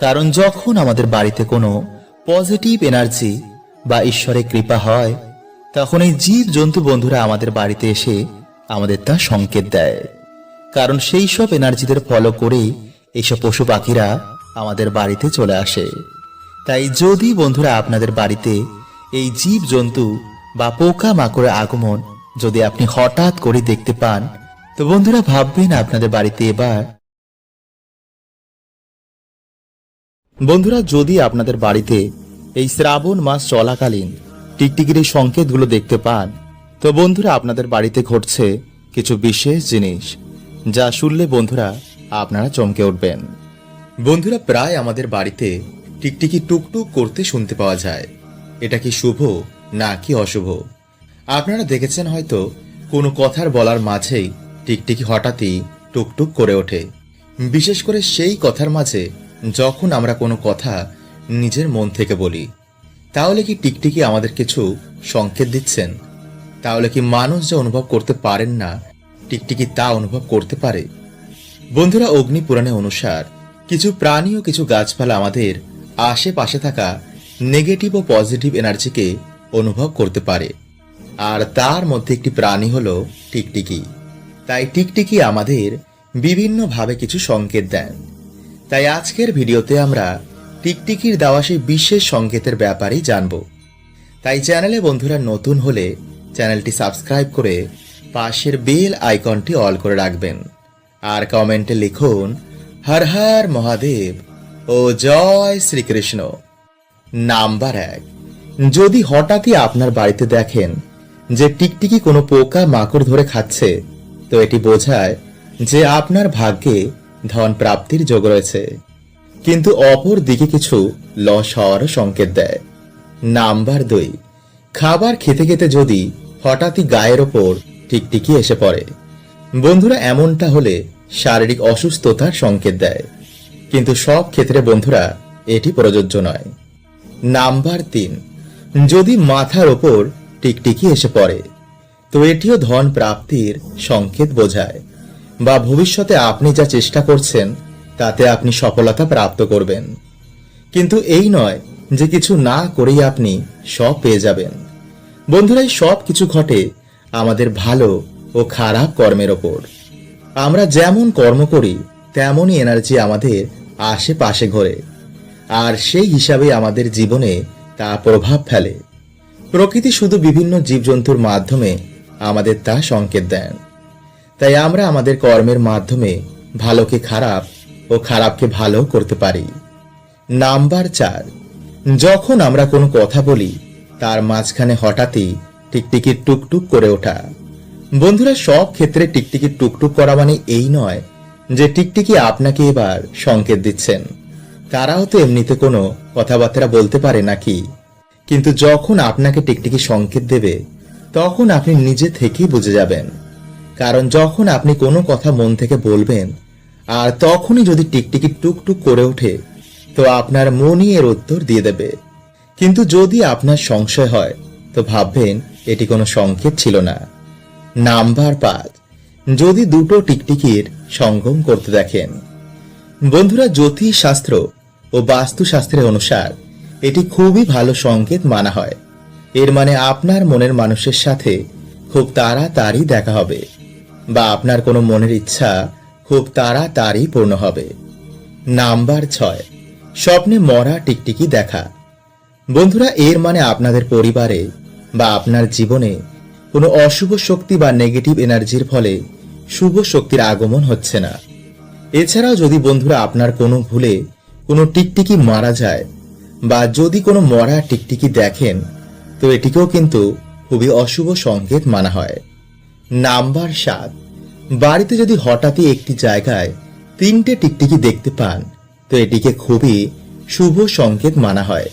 কারণ যখন আমাদের বাড়িতে কোনো পজিটিভ এনার্জি বা ঈশ্বরের কৃপা হয়, তখন এই জীব জন্তু বন্ধুরা আমাদের বাড়িতে এসে আমাদের তা সংকেত দেয়। কারণ সেই সব এনার্জিদের ফলো করেই এইসব পশু পাখিরা আমাদের বাড়িতে চলে আসে। তাই যদি বন্ধুরা আপনাদের বাড়িতে এই জীব জন্তু বা পোকা মাকড়ের আগমন যদি আপনি হঠাৎ করে দেখতে পান, তো বন্ধুরা ভাববেন আপনাদের বাড়িতে এবার বন্ধুরা, যদি আপনাদের বাড়িতে এই শ্রাবণ মাস চলাকালীন টিকটিকির এই সংকেতগুলো দেখতে পান, তো বন্ধুরা, আপনাদের বাড়িতে ঘটছে কিছু বিশেষ জিনিস যা শুনলে বন্ধুরা আপনারা চমকে উঠবেন। বন্ধুরা, প্রায় আমাদের বাড়িতে টিকটিকি টুকটুক করতে শুনতে পাওয়া যায়। এটা কি শুভ না কি অশুভ? আপনারা দেখেছেন হয়তো কোনো কথার বলার মাঝেই টিকটিকি হঠাৎই টুকটুক করে ওঠে। বিশেষ করে সেই কথার মাঝে যখন আমরা কোনো কথা নিজের মন থেকে বলি, তাহলে কি টিকটিকি আমাদের কিছু সংকেত দিচ্ছেন? তাহলে কি মানুষ যা অনুভব করতে পারেন না, টিকটিকি তা অনুভব করতে পারে? বন্ধুরা, অগ্নি পুরাণে অনুসার, কিছু প্রাণী ও কিছু গাছপালা আমাদের আশেপাশে থাকা নেগেটিভ ও পজিটিভ এনার্জিকে অনুভব করতে পারে। আর তার মধ্যে একটি প্রাণী হলো টিকটিকি। তাই টিকটিকি আমাদের বিভিন্নভাবে কিছু সংকেত দেন। তাই আজকের ভিডিওতে আমরা টিকটিকির দেওয়া সেই বিশেষ সংকেতের ব্যাপারেই জানব। তাই চ্যানেলে বন্ধুরা নতুন হলে চ্যানেলটি সাবস্ক্রাইব করে পাশের বেল আইকনটি অল করে রাখবেন। আর কমেন্টে লিখুন, হর হর মহাদেব ও জয় শ্রীকৃষ্ণ। নাম্বার এক, যদি হঠাৎই আপনার বাড়িতে দেখেন যে টিকটিকি কোনো পোকা মাকড় ধরে খাচ্ছে, তো এটি বোঝায় যে আপনার ভাগ্যে ধন প্রাপ্তির যোগ রয়েছে। কিন্তু অপর দিকে কিছু লস হওয়ারও সংকেত দেয়। নাম্বার দুই, খাবার খেতে খেতে যদি হঠাৎই গায়ের ওপর টিকটিকি এসে পড়ে, বন্ধুরা এমনটা হলে শারীরিক অসুস্থতার সংকেত দেয়। কিন্তু সব ক্ষেত্রে বন্ধুরা, এটি প্রযোজ্য নয়। নাম্বার তিন, যদি মাথার ওপর টিকটিকি এসে পড়ে, তো এটিও ধন প্রাপ্তির সংকেত বোঝায়। বা ভবিষ্যতে আপনি যা চেষ্টা করছেন, তাতে আপনি সফলতা প্রাপ্ত করবেন। কিন্তু এই নয় যে কিছু না করেই আপনি সব পেয়ে যাবেন। বন্ধুরা সব কিছু ঘটে আমাদের ভালো ও খারাপ কর্মের ওপর। আমরা যেমন কর্ম করি, তেমনই এনার্জি আমাদের আশেপাশে ঘোরে। আর সেই হিসাবে আমাদের জীবনে তা প্রভাব ফেলে। প্রকৃতি শুধু বিভিন্ন জীবজন্তুর মাধ্যমে আমাদের তা সংকেত দেন। তাই আমরা আমাদের কর্মের মাধ্যমে ভালোকে খারাপ ও খারাপকে ভালো করতে পারি। নাম্বার চার, যখন আমরা কোনো কথা বলি, তার মাঝখানে হঠাৎই টিকটিকির টুকটুক করে ওঠা। বন্ধুরা, সব ক্ষেত্রে টিকটিকির টুকটুক করা মানে এই নয় যে টিকটিকি আপনাকে এবার সংকেত দিচ্ছেন। তারাও তো এমনিতে কোনো কথাবার্তা বলতে পারে নাকি? কিন্তু যখন আপনাকে টিকটিকি সংকেত দেবে, তখন আপনি নিজে থেকেই বুঝে যাবেন। কারণ যখন আপনি কোনো কথা মন থেকে বলবেন, আর তখনই যদি টিকটিকি টুকটুক করে ওঠে, তো আপনার মনই এর উত্তর দিয়ে দেবে। কিন্তু যদি আপনার সংশয় হয়, তো ভাববেন এটি কোনো সংকেত ছিল না। নাম্বার পাঁচ, যদি দুটো টিকটিকির সঙ্গম করতে দেখেন। বন্ধুরা জ্যোতিষ শাস্ত্র ও বাস্তুশাস্ত্রের অনুসার এটি খুবই ভালো সংকেত মানা হয়। এর মানে আপনার মনের মানুষের সাথে খুব তাড়াতাড়ি দেখা হবে। বা আপনার কোনো মনের ইচ্ছা, খুব তাড়াতাড়ি পূর্ণ হবে। নাম্বার ছয়, স্বপ্নে মরা টিকটিকি দেখা। বন্ধুরা, এর মানে আপনাদের পরিবারে বা আপনার জীবনে কোনো অশুভ শক্তি বা নেগেটিভ এনার্জির ফলে শুভ শক্তির আগমন হচ্ছে না। এছাড়াও যদি বন্ধুরা আপনার কোনো ভুলে কোনো টিকটিকি মারা যায় বা যদি কোনো মরা টিকটিকি দেখেন, তো এটিকেও কিন্তু খুবই অশুভ সংকেত মানা হয়। নাম্বার সাত বাড়িতে যদি হঠাৎই একটি জায়গায় তিনটে টিকটিকি দেখতে পান, তো এটিকে খুবই শুভ সংকেত মানা হয়।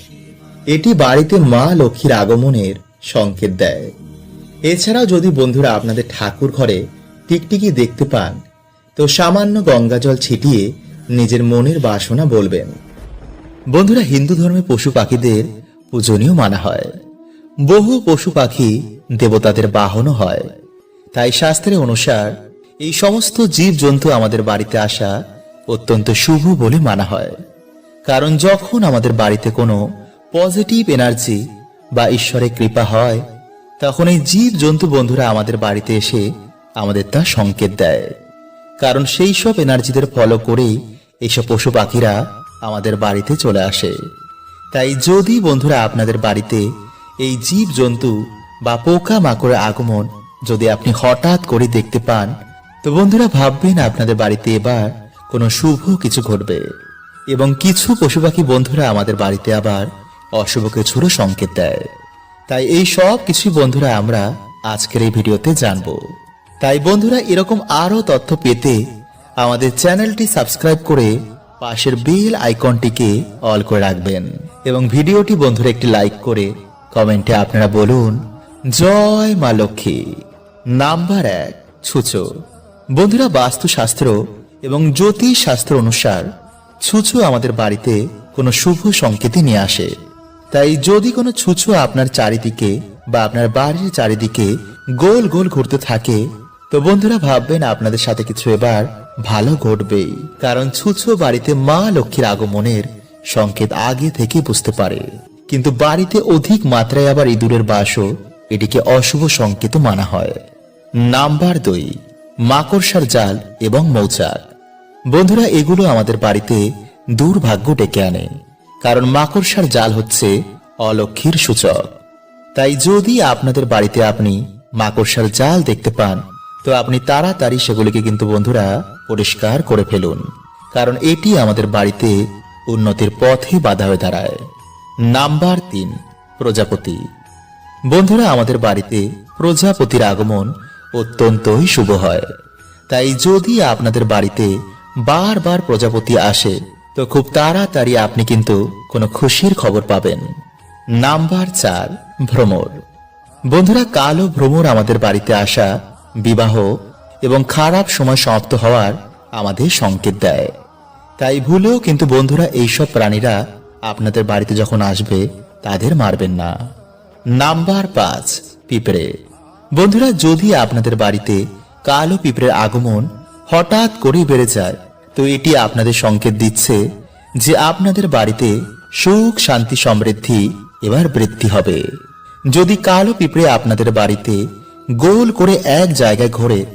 এটি বাড়িতে মা লক্ষ্মীর আগমনের সংকেত দেয়। এছাড়াও যদি বন্ধুরা আপনাদের ঠাকুর ঘরে টিকটিকি দেখতে পান, তো সামান্য গঙ্গাজল ছিটিয়ে নিজের মনের বাসনা বলবেন। বন্ধুরা, হিন্দু ধর্মে পশু পাখিদের পূজনীয় মানা হয়। বহু পশু পাখি দেবতাদের বাহনও হয়। তাই শাস্ত্রের অনুসার এই সমস্ত জীব জন্তু আমাদের বাড়িতে আসা অত্যন্ত শুভ বলে মানা হয়। কারণ যখন আমাদের বাড়িতে কোনো পজিটিভ এনার্জি বা ঈশ্বরের কৃপা হয়, তখন এই জীব জন্তু বন্ধুরা আমাদের বাড়িতে এসে আমাদের তা সংকেত দেয়। কারণ সেই সব এনার্জিদের ফলো করেই এইসব পশু পাখিরা আমাদের বাড়িতে চলে আসে। তাই যদি বন্ধুরা আপনাদের বাড়িতে এই জীব জন্তু বা পোকা মাকড়ের আগমন যদি আপনি হঠাৎ করে দেখতে পান তো বন্ধুরা, ভাববেন আপনাদের বাড়িতে এবার কোনো শুভ কিছু ঘটবে এবং কিছু পশু পাখি বন্ধুরা আমাদের বাড়িতে আবার অশুভ কিছুরও সংকেত দেয়। তাই এই সব কিছুই বন্ধুরা আমরা আজকের এই ভিডিওতে জানব। তাই বন্ধুরা, এরকম আরও তথ্য পেতে আমাদের চ্যানেলটি সাবস্ক্রাইব করে পাশের বেল আইকনটিকে অল করে রাখবেন এবং ভিডিওটি বন্ধুরা একটি লাইক করে কমেন্টে আপনারা বলুন, জয় মা লক্ষ্মী। নাম্বার এক, ছুচো। বন্ধুরা বাস্তুশাস্ত্র এবং জ্যোতিষ শাস্ত্র অনুসার ছুঁচো আমাদের বাড়িতে কোনো শুভ সংকেতই নিয়ে আসে। তাই যদি কোনো ছুঁচো আপনার চারিদিকে বা আপনার বাড়ির চারিদিকে গোল গোল ঘুরতে থাকে, তো বন্ধুরা ভাববেন আপনাদের সাথে কিছু এবার ভালো ঘটবেই। কারণ ছুঁচো বাড়িতে মা লক্ষ্মীর আগমনের সংকেত আগে থেকে বুঝতে পারে। কিন্তু বাড়িতে অধিক মাত্রায় আবার ইঁদুরের বাসও এটিকে অশুভ সংকেত মানা হয়। নাম্বার দুই মাকড়সার জাল এবং মৌচাক। বন্ধুরা, এগুলো আমাদের বাড়িতে দুর্ভাগ্য ডেকে আনে, কারণ মাকড়সার জাল হচ্ছে অলক্ষীর সূচক। তাই যদি আপনাদের বাড়িতে আপনি মাকড়সার জাল দেখতে পান, তো আপনি তাড়াতাড়ি সেগুলিকে কিন্তু বন্ধুরা পরিষ্কার করে ফেলুন, কারণ এটি আমাদের বাড়িতে উন্নতির পথে বাধা হয়ে দাঁড়ায়। নাম্বার তিন, প্রজাপতি। বন্ধুরা, আমাদের বাড়িতে প্রজাপতির আগমন অত্যন্তই শুভ হয়। তাই যদি আপনাদের বাড়িতে বারবার প্রজাপতি আসে, তো খুব তাড়াতাড়ি আপনি কিন্তু কোনো খুশির খবর পাবেন। নাম্বার চার, ভ্রমর। বন্ধুরা, কালো ভ্রমর আমাদের বাড়িতে আসা বিবাহ এবং খারাপ সময় সমাপ্ত হওয়ার আমাদের সংকেত দেয়। তাই ভুলেও কিন্তু বন্ধুরা এইসব প্রাণীরা আপনাদের বাড়িতে যখন আসবে, তাদের মারবেন না। নাম্বার পাঁচ, পিঁপড়ে। বন্ধুরা, যদি আপনাদের বাড়িতে কালো পিঁপড়ের আগমন হঠাৎ করেই বেড়ে যায়, তো এটি আপনাদের সংকেত দিচ্ছে যে আপনাদের বাড়িতে সুখ, শান্তি, সমৃদ্ধি এবার বৃদ্ধি হবে। যদি কালো পিঁপড়ে আপনাদের বাড়িতে গোল করে এক জায়গায় ঘোরে,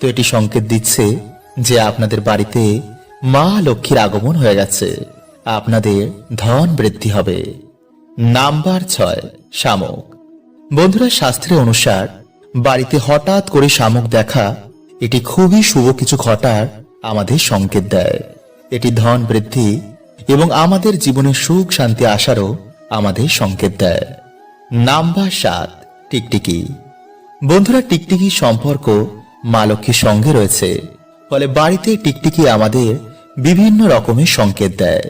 তো এটি সংকেত দিচ্ছে যে আপনাদের বাড়িতে মা লক্ষ্মীর আগমন হয়ে গেছে। আপনাদের ধন বৃদ্ধি হবে। নাম্বার ছয়, শামুক। বন্ধুরা শাস্ত্রে অনুসার বাড়িতে হঠাৎ করে শামুক দেখা, এটি খুবই শুভ কিছু ঘটার আমাদের সংকেত দেয়। এটি ধন বৃদ্ধি এবং আমাদের জীবনে সুখ শান্তি আসারও আমাদের সংকেত দেয়। নাম্বার সাত, টিকটিকি। বন্ধুরা টিকটিকি সম্পর্ক মা লক্ষ্মীর সঙ্গে রয়েছে। ফলে বাড়িতে টিকটিকি আমাদের বিভিন্ন রকমের সংকেত দেয়।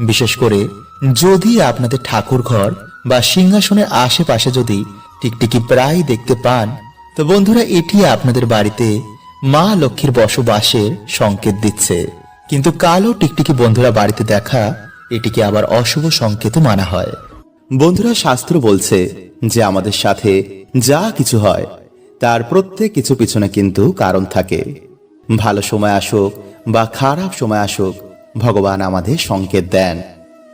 বিশেষ করে যদি আপনাদের ঠাকুর ঘর বা সিংহাসনের আশেপাশে যদি টিকটিকি প্রায় দেখতে পান। তো বন্ধুরা, এটি আপনাদের বাড়িতে মা লক্ষ্মীর বসবাসের সংকেত দিচ্ছে। কিন্তু কালো টিকটিকি বন্ধুরা বাড়িতে দেখা, এটিকে আবার অশুভ সংকেত মানা হয়। বন্ধুরা, শাস্ত্র বলছে যে আমাদের সাথে যা কিছু হয়, তার প্রত্যেক কিছু পিছনে কিন্তু কারণ থাকে। ভালো সময় আসুক বা খারাপ সময় আসুক, ভগবান আমাদের সংকেত দেন,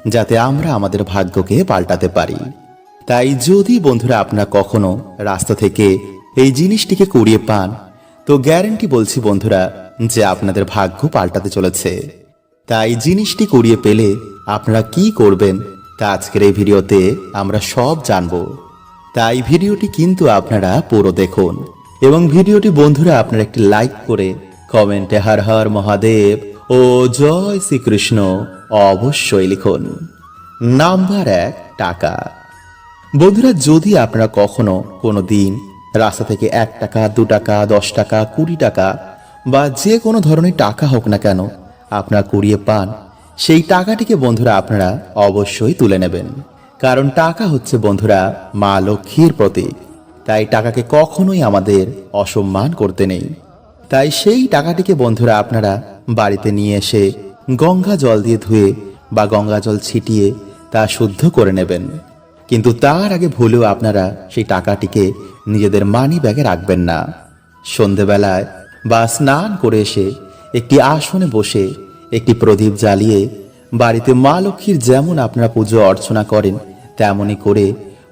যাতে আমরা আমাদের ভাগ্যকে পাল্টাতে পারি। তাই যদি বন্ধুরা আপনারা কখনো রাস্তা থেকে এই জিনিসটিকে কুড়িয়ে পান, তো গ্যারেন্টি বলছি বন্ধুরা যে আপনাদের ভাগ্য পাল্টাতে চলেছে। তাই জিনিসটি কুড়িয়ে পেলে আপনারা কি করবেন তা আজকের এই ভিডিওতে আমরা সব জানব। তাই ভিডিওটি কিন্তু আপনারা পুরো দেখুন এবং ভিডিওটি বন্ধুরা আপনারা একটি লাইক করে কমেন্টে হর হর মহাদেব ও জয় শ্রীকৃষ্ণ অবশ্যই লিখুন। নাম্বার এক, টাকা। বন্ধুরা, যদি আপনারা কখনো কোনো দিন রাস্তা থেকে এক টাকা, দু টাকা, দশ টাকা, কুড়ি টাকা বা যে কোনো ধরনের টাকা হোক না কেন আপনারা কুড়িয়ে পান, সেই টাকাটিকে বন্ধুরা আপনারা অবশ্যই তুলে নেবেন। কারণ টাকা হচ্ছে বন্ধুরা মা লক্ষ্মীর প্রতীক। তাই টাকাকে কখনোই আমাদের অসম্মান করতে নেই। তাই সেই টাকাটিকে বন্ধুরা আপনারা বাড়িতে নিয়ে এসে গঙ্গা জল দিয়ে ধুয়ে বা গঙ্গা জল ছিটিয়ে তা শুদ্ধ করে নেবেন। কিন্তু তার আগে ভুলেও আপনারা সেই টাকাটিকে নিজেদের মানি ব্যাগে রাখবেন না। সন্ধেবেলায় বা স্নান করে এসে একটি আসনে বসে একটি প্রদীপ জ্বালিয়ে বাড়িতে মা লক্ষ্মীর যেমন আপনারা পুজো অর্চনা করেন তেমনই করে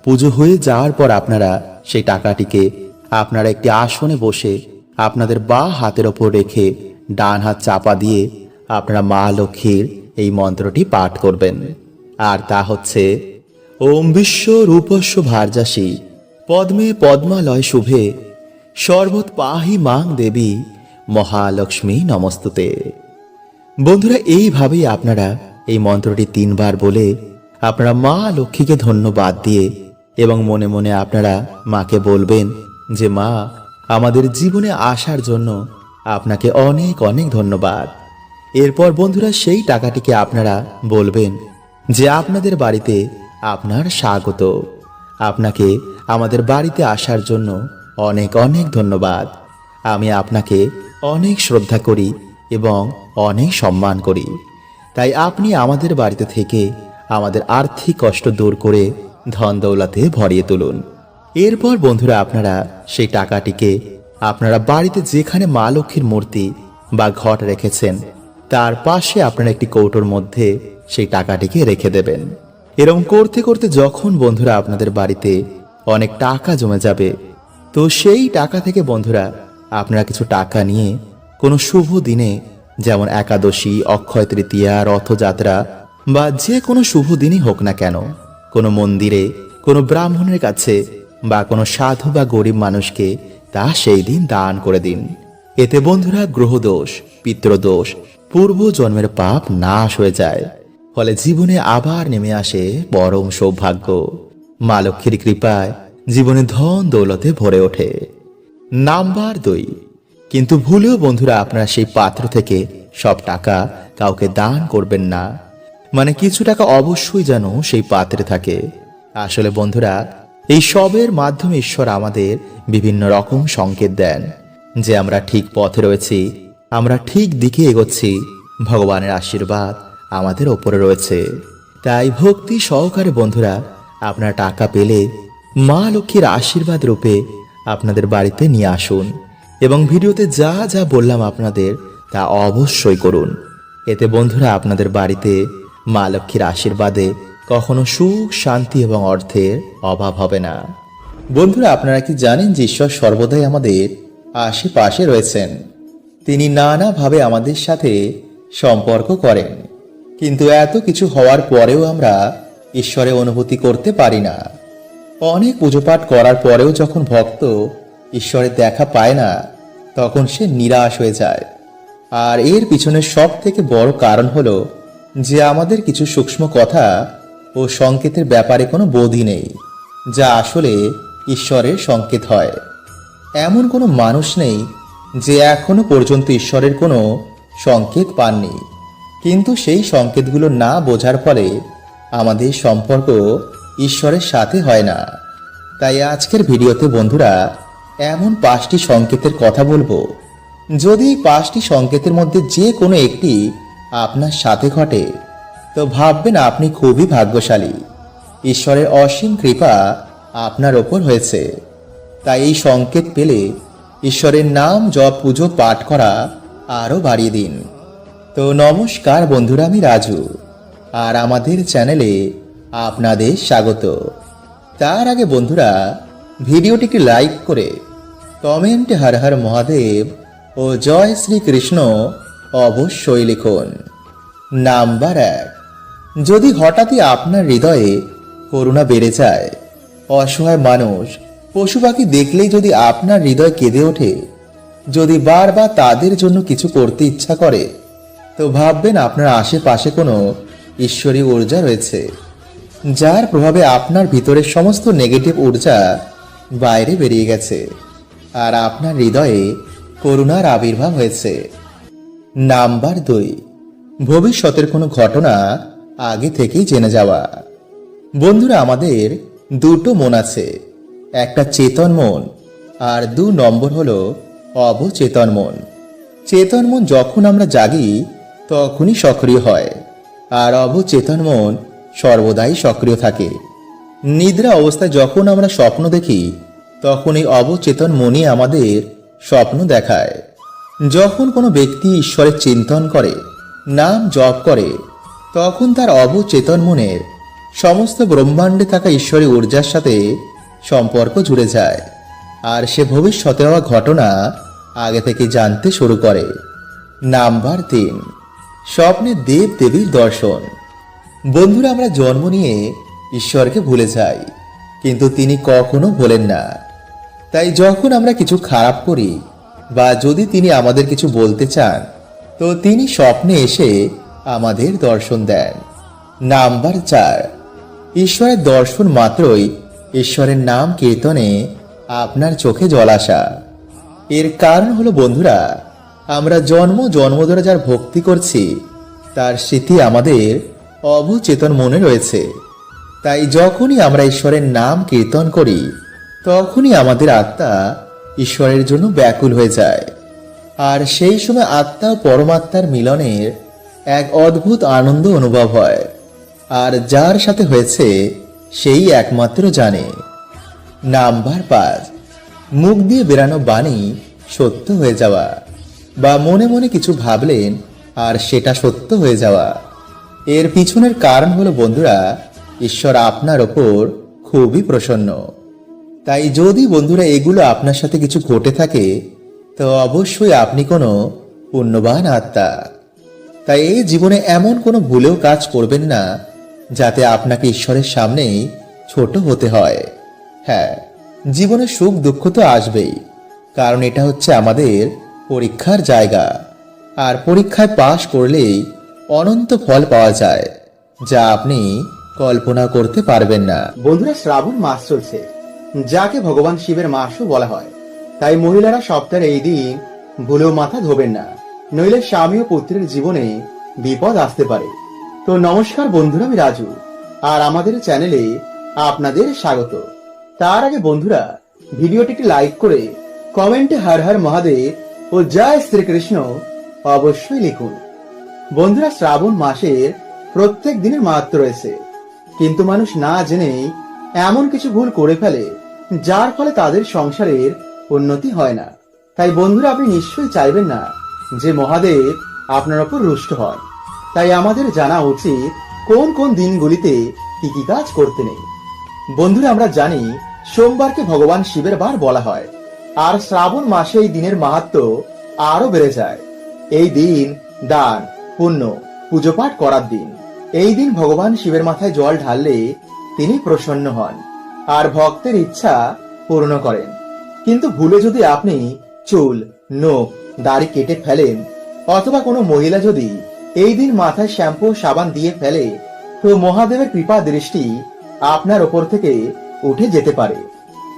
পুজো হয়ে যাওয়ার পর আপনারা সেই টাকাটিকে আপনারা একটি আসনে বসে আপনাদের বা হাতের ওপর রেখে ডান হাত চাপা দিয়ে আপনারা মা লক্ষ্মীর এই মন্ত্রটি পাঠ করবেন। আর তা হচ্ছে ওম বিশ্ব রূপস্য ভার্যাসী। পদ্মে পদ্মালয় শুভে। সর্বত পাহি মাং দেবী। মহালক্ষ্মী নমস্তুতে। বন্ধুরা, এইভাবেই আপনারা এই মন্ত্রটি তিনবার বলে আপনারা মা লক্ষ্মীকে ধন্যবাদ দিয়ে এবং মনে মনে আপনারা মাকে বলবেন যে, মা, আমাদের জীবনে আসার জন্য আপনাকে অনেক অনেক ধন্যবাদ। এরপর বন্ধুরা, সেই টাকাটিকে আপনারা বলবেন যে, আপনাদের বাড়িতে আপনার স্বাগত। আপনাকে আমাদের বাড়িতে আসার জন্য অনেক অনেক ধন্যবাদ। আমি আপনাকে অনেক শ্রদ্ধা করি এবং অনেক সম্মান করি। তাই আপনি আমাদের বাড়িতে থেকে আমাদের আর্থিক কষ্ট দূর করে ধন দৌলাতে ভরিয়ে তুলুন। এরপর বন্ধুরা আপনারা সেই টাকাটিকে আপনারা বাড়িতে যেখানে মা লক্ষ্মীর মূর্তি বা ঘট রেখেছেন, তার পাশে আপনারা একটি কৌটোর মধ্যে সেই টাকাটিকে রেখে দেবেন। এরকম করতে করতে যখন বন্ধুরা আপনাদের বাড়িতে অনেক টাকা জমে যাবে, তো সেই টাকা থেকে বন্ধুরা আপনারা কিছু টাকা নিয়ে কোনো শুভ দিনে যেমন একাদশী, অক্ষয় তৃতীয়া, রথযাত্রা বা যে কোনো শুভ দিনই হোক না কেন, কোনো মন্দিরে, কোনো ব্রাহ্মণের কাছে বা কোনো সাধু বা গরিব মানুষকে তা সেই দিন দান করে দিন। এতে বন্ধুরা গ্রহদোষ, পিতৃদোষ পূর্ব জন্মের পাপ নাশ হয়ে যায়। ফলে জীবনে আবার নেমে আসে পরম সৌভাগ্য। মা লক্ষ্মীর কৃপায় জীবনে ধন দৌলতে ভরে ওঠে। নাম্বার দুই। কিন্তু ভুলেও বন্ধুরা আপনারা সেই পাত্র থেকে সব টাকা কাউকে দান করবেন না। মানে কিছু টাকা অবশ্যই যেন সেই পাত্রে থাকে। আসলে বন্ধুরা, এই সবের মাধ্যমে ঈশ্বর আমাদের বিভিন্ন রকম সংকেত দেন। যে আমরা ঠিক পথে রয়েছি, আমরা ঠিক দিকে এগোচ্ছি, ভগবানের আশীর্বাদ আমাদের ওপরে রয়েছে। তাই ভক্তি সহকারে বন্ধুরা, আপনার টাকা পেলে মা লক্ষ্মীর আশীর্বাদ রূপে আপনাদের বাড়িতে নিয়ে আসুন এবং ভিডিওতে যা যা বললাম আপনাদের তা অবশ্যই করুন। এতে বন্ধুরা, আপনাদের বাড়িতে মা লক্ষ্মীর আশীর্বাদে কখনো সুখ, শান্তি এবং অর্থের অভাব হবে না। বন্ধুরা, আপনারা কি জানেন যে ঈশ্বর সর্বদাই আমাদের আশেপাশে রয়েছেন? তিনি নানাভাবে আমাদের সাথে সম্পর্ক করেন। কিন্তু এত কিছু হওয়ার পরেও আমরা ঈশ্বরে অনুভূতি করতে পারি না। অনেক পুজোপাঠ করার পরেও যখন ভক্ত ঈশ্বরের দেখা পায় না, তখন সে নিরাশ হয়ে যায়। আর এর পিছনে সব থেকে বড় কারণ হলো যে আমাদের কিছু সূক্ষ্ম কথা ও সংকেতের ব্যাপারে কোনো বোধই নেই, যা আসলে ঈশ্বরের সংকেত হয়। এমন কোনো মানুষ নেই যে এখনও পর্যন্ত ঈশ্বরের কোনো সংকেত পাননি। কিন্তু সেই সংকেতগুলো না বোঝার ফলে আমাদের সম্পর্ক ঈশ্বরের সাথে হয় না। তাই আজকের ভিডিওতে বন্ধুরা এমন পাঁচটি সংকেতের কথা বলব। যদি পাঁচটি সংকেতের মধ্যে যে কোনো একটি আপনার সাথে ঘটে, তো ভাববেন আপনি খুবই ভাগ্যশালী। ঈশ্বরের অসীম কৃপা আপনার ওপর হয়েছে। তাই এই সংকেত পেলে ঈশ্বরের নাম জপ পুজো পাঠ করা আরও বাড়িয়ে দিন। তো নমস্কার বন্ধুরা, আমি রাজু। আর আমাদের চ্যানেলে আপনাদের স্বাগত। তার আগে বন্ধুরা, ভিডিওটিকে লাইক করে কমেন্টে হর হর মহাদেব ও জয় শ্রীকৃষ্ণ অবশ্যই লিখুন। নাম্বার এক, যদি হঠাৎই আপনার হৃদয়ে করুণা বেড়ে যায়, অসহায় মানুষ, পশু পাখি দেখলেই যদি আপনার হৃদয় কেঁদে ওঠে, যদি বারবার তাদের জন্য কিছু করতে ইচ্ছা করে তো ভাববেন আপনার আশেপাশে কোনো ঈশ্বরীয় ঊর্জা রয়েছে, যার প্রভাবে আপনার ভিতরের সমস্ত নেগেটিভ ঊর্জা বাইরে বেরিয়ে গেছে, আর আপনার হৃদয়ে করুণার আবির্ভাব হয়েছে। নাম্বার দুই, ভবিষ্যতের কোনো ঘটনা আগে থেকেই জেনে যাওয়া। বন্ধুরা, আমাদের দুটো মন আছে, একটা চেতন মন আর দু নম্বর হলো অবচেতন মন। চেতন মন যখন আমরা জাগি তখনই সক্রিয় হয়। আর অবচেতন মন সর্বদাই সক্রিয় থাকে। নিদ্রা অবস্থায় যখন আমরা স্বপ্ন দেখি, তখন এই অবচেতন মনই আমাদের স্বপ্ন দেখায়। যখন কোনো ব্যক্তি ঈশ্বরের চিন্তন করে, নাম জপ করে, তখন তার অবচেতন মনের সমস্ত ব্রহ্মাণ্ডে থাকা ঈশ্বরী ঊর্জার সাথে সম্পর্ক জুড়ে যায়। আর সে ভবিষ্যতে হওয়া ঘটনা আগে থেকে জানতে শুরু করে। নাম্বার তিন। স্বপ্নে দেব দেবীর দর্শন। বন্ধুরা, আমরা জন্ম নিয়ে ঈশ্বরকে ভুলে যাই, কিন্তু তিনি কখনো ভোলেন না। তাই যখন আমরা কিছু খারাপ করি বা যদি তিনি আমাদের কিছু বলতে চান, তো তিনি স্বপ্নে এসে আমাদের দর্শন দেন। নাম্বার চার, ঈশ্বরের দর্শন মাত্রই ঈশ্বরের নাম কীর্তনে আপনার চোখে জল আসা। এর কারণ হলো, বন্ধুরা আমরা জন্ম জন্ম ধরে যার ভক্তি করছি, তার স্মৃতি আমাদের অবচেতন মনে রয়েছে। তাই যখনই আমরা ঈশ্বরের নাম কীর্তন করি, তখনই আমাদের আত্মা ঈশ্বরের জন্য ব্যাকুল হয়ে যায়। আর সেই সময় আত্মা পরমাত্মার মিলনের এক অদ্ভুত আনন্দ অনুভব হয়। আর যার সাথে হয়েছে, সেই একমাত্র জানে। নাম্বার পাঁচ মুখ দিয়ে বেরানো বাণী সত্য হয়ে যাওয়া। বা মনে মনে কিছু ভাবলেন, আর সেটা সত্য হয়ে যাওয়া। এর পিছনের কারণ হলো বন্ধুরা, ঈশ্বর আপনার ওপর খুবই প্রসন্ন। তাই যদি বন্ধুরা এগুলো আপনার সাথে কিছু ঘটে থাকে, তো অবশ্যই আপনি কোনো পুণ্যবান আত্মা। তাই এই জীবনে এমন কোনো ভুলেও কাজ করবেন না, যাতে আপনাকে ঈশ্বরের সামনেই ছোট হতে হয়। হ্যাঁ জীবনে সুখ দুঃখ তো আসবেই, কারণ এটা হচ্ছে আমাদের পরীক্ষার জায়গা। আর পরীক্ষায় পাশ করলেই অনন্ত ফল পাওয়া যায়, যা আপনি কল্পনা করতে পারবেন না। বন্ধুরা, শ্রাবণ মাস চলছে, যাকে ভগবান শিবের মাসও বলা হয়। তাই মহিলারা সপ্তাহের এই দিন ভুলেও মাথা ধোবেন না, নইলে স্বামী ও পুত্রের জীবনে বিপদ আসতে পারে। তো নমস্কার বন্ধুরা, আমি রাজু, আর আমাদের চ্যানেলে আপনাদের স্বাগত। তার আগে বন্ধুরা, ভিডিওটিকে লাইক করে কমেন্টে হর হর মহাদেব ও জয় শ্রীকৃষ্ণ অবশ্যই লিখুন। বন্ধুরা, শ্রাবণ মাসের প্রত্যেক দিনের মাহাত্ম রয়েছে। কিন্তু মানুষ না জেনেই এমন কিছু ভুল করে ফেলে, যার ফলে তাদের সংসারের উন্নতি হয় না। তাই বন্ধুরা, আপনি নিশ্চয়ই চাইবেন না যে মহাদেব আপনার ওপর রুষ্ট হন। তাই আমাদের জানা উচিত কোন কোন দিনগুলিতে কি কি কাজ করতে নেই। বন্ধুরা, আমরা জানি সোমবারকে ভগবান শিবের বার বলা হয়। আর শ্রাবণ মাসে এই দিনের মাহাত্ম আরও বেড়ে যায়। এই দিন দান, পুণ্য পুজো পাঠ করার দিন। এই দিন ভগবান শিবের মাথায় জল ঢাললে তিনি প্রসন্ন হন আর ভক্তের ইচ্ছা পূর্ণ করেন। কিন্তু ভুলে যদি আপনি চুল, নখ, দাড়ি কেটে ফেলেন, অথবা কোনো মহিলা যদি এই দিন মাথায় শ্যাম্পু, সাবান দিয়ে ফেলে, তো মহাদেবের কৃপা দৃষ্টি আপনার ওপর থেকে উঠে যেতে পারে।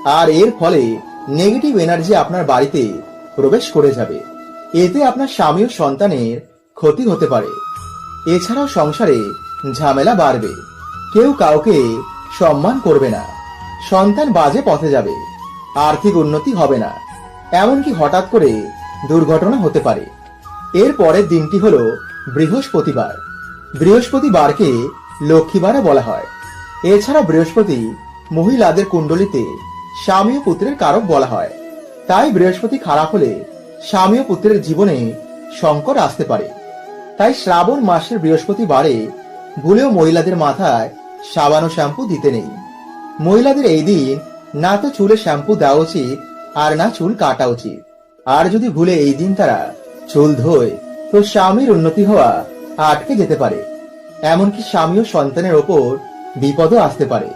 আর এর ফলে নেগেটিভ এনার্জি আপনার বাড়িতে প্রবেশ করে যাবে। এতে আপনার স্বামী ও সন্তানের ক্ষতি হতে পারে। এছাড়াও সংসারে ঝামেলা বাড়বে। কেউ কাউকে সম্মান করবে না। সন্তান বাজে পথে যাবে। আর্থিক উন্নতি হবে না। এমনকি হঠাৎ করে দুর্ঘটনা হতে পারে। এর পরের দিনটি হল বৃহস্পতিবার। বৃহস্পতিবারকে লক্ষ্মীবারও বলা হয়। এছাড়া বৃহস্পতি মহিলাদের কুণ্ডলিতে স্বামী ও পুত্রের কারক বলা হয়। তাই বৃহস্পতি খারাপ হলে স্বামী ও পুত্রের জীবনে সংকট আসতে পারে। তাই শ্রাবণ মাসের বৃহস্পতি বৃহস্পতিবারে ভুলেও মহিলাদের মাথায় সাবান শ্যাম্পু দিতে নেই। মহিলাদের এই দিন না তো চুলে শ্যাম্পু দেওয়া উচিত আর না চুল কাটা উচিত। আর যদি ভুলে এই দিন তারা চুল ধোয়, তো স্বামীর উন্নতি হওয়া আটকে যেতে পারে। এমনকি স্বামী ও সন্তানের ওপর বিপদও আসতে পারে।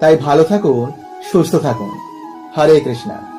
তাই ভালো থাকুন সুস্থ থাকুন। হরে কৃষ্ণা।